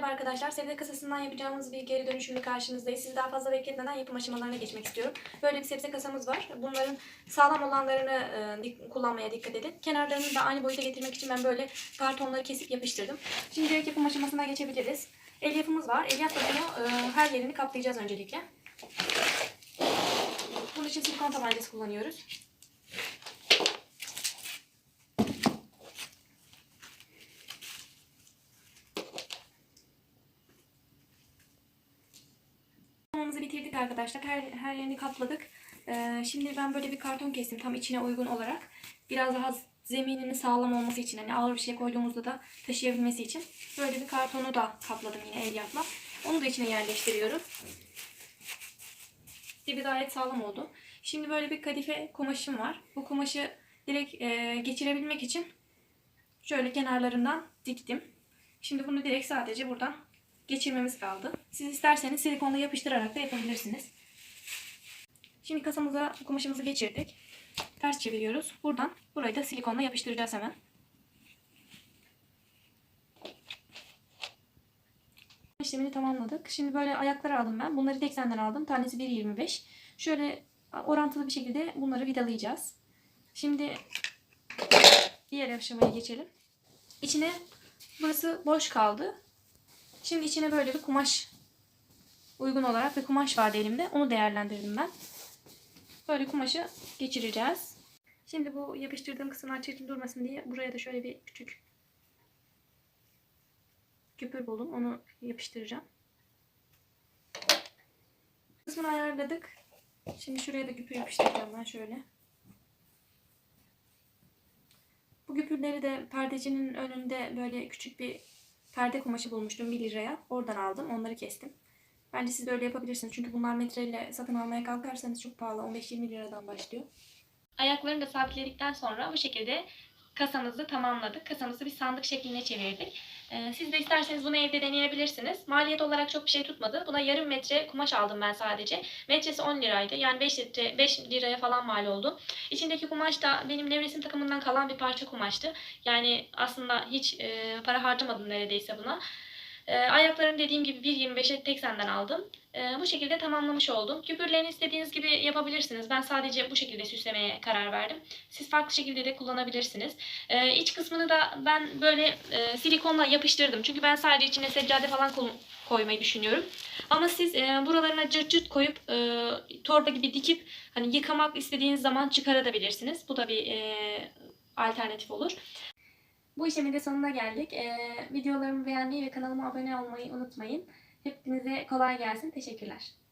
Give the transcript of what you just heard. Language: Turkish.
Merhaba arkadaşlar. Sebze kasasından yapacağımız bir geri dönüşümlü karşınızdayız. Sizi daha fazla bekletmeden yapım aşamalarına geçmek istiyorum. Böyle bir sebze kasamız var. Bunların sağlam olanlarını e, kullanmaya dikkat edin. Kenarlarını da aynı boyuta getirmek için ben böyle kartonları kesip yapıştırdım. Şimdi direkt yapım aşamasına geçebiliriz. Elyafımız var. Elyafla bunu e, her yerini kaplayacağız öncelikle. Bunun için silikon tabancası kullanıyoruz. Kaplamamızı bitirdik arkadaşlar. Her, her yerini kapladık. Ee, şimdi ben böyle bir karton kestim tam içine uygun olarak. Biraz daha zemininin sağlam olması için hani ağır bir şey koyduğumuzda da taşıyabilmesi için böyle bir kartonu da kapladım yine elyafla. Onu da içine yerleştiriyoruz. Dibi gayet sağlam oldu. Şimdi böyle bir kadife kumaşım var. Bu kumaşı direkt e, geçirebilmek için şöyle kenarlarından diktim. Şimdi bunu direkt sadece buradan geçirmemiz kaldı. Siz isterseniz silikonla yapıştırarak da yapabilirsiniz. Şimdi kasamıza kumaşımızı geçirdik. Ters çeviriyoruz. Buradan burayı da silikonla yapıştıracağız hemen. İşlemini tamamladık. Şimdi böyle ayakları aldım ben. Bunları tek aldım. Tanesi 1.25. Şöyle orantılı bir şekilde bunları vidalayacağız. Şimdi diğer aşamaya geçelim. İçine burası boş kaldı. Şimdi içine böyle bir kumaş uygun olarak bir kumaş vardı elimde. Onu değerlendirdim ben. Böyle kumaşı geçireceğiz. Şimdi bu yapıştırdığım kısımlar çirkin durmasın diye buraya da şöyle bir küçük küpür buldum. Onu yapıştıracağım. Kısmını ayarladık. Şimdi şuraya da küpür yapıştıracağım ben şöyle. Bu küpürleri de perdecinin önünde böyle küçük bir perde kumaşı bulmuştum 1 liraya. Oradan aldım. Onları kestim. Bence siz de öyle yapabilirsiniz. Çünkü bunlar metreyle satın almaya kalkarsanız çok pahalı. 15-20 liradan başlıyor. Ayaklarını da sabitledikten sonra bu şekilde kasamızı tamamladık. Kasamızı bir sandık şekline çevirdik. Ee, siz de isterseniz bunu evde deneyebilirsiniz. Maliyet olarak çok bir şey tutmadı. Buna yarım metre kumaş aldım ben sadece. Metresi 10 liraydı. Yani 5 litre 5 liraya falan mal oldu. İçindeki kumaş da benim nevresim takımından kalan bir parça kumaştı. Yani aslında hiç e, para harcamadım neredeyse buna. E, ayaklarını dediğim gibi 1.25'e tek senden aldım. E, bu şekilde tamamlamış oldum. Küpürlerini istediğiniz gibi yapabilirsiniz. Ben sadece bu şekilde süslemeye karar verdim. Siz farklı şekilde de kullanabilirsiniz. E, iç kısmını da ben böyle e, silikonla yapıştırdım. Çünkü ben sadece içine seccade falan koymayı düşünüyorum. Ama siz e, buralarına cırt cırt koyup e, torba gibi dikip hani yıkamak istediğiniz zaman çıkarabilirsiniz. Bu da bir alternatif olur. Bu işlemin de sonuna geldik. Ee, videolarımı beğenmeyi ve kanalıma abone olmayı unutmayın. Hepinize kolay gelsin. Teşekkürler.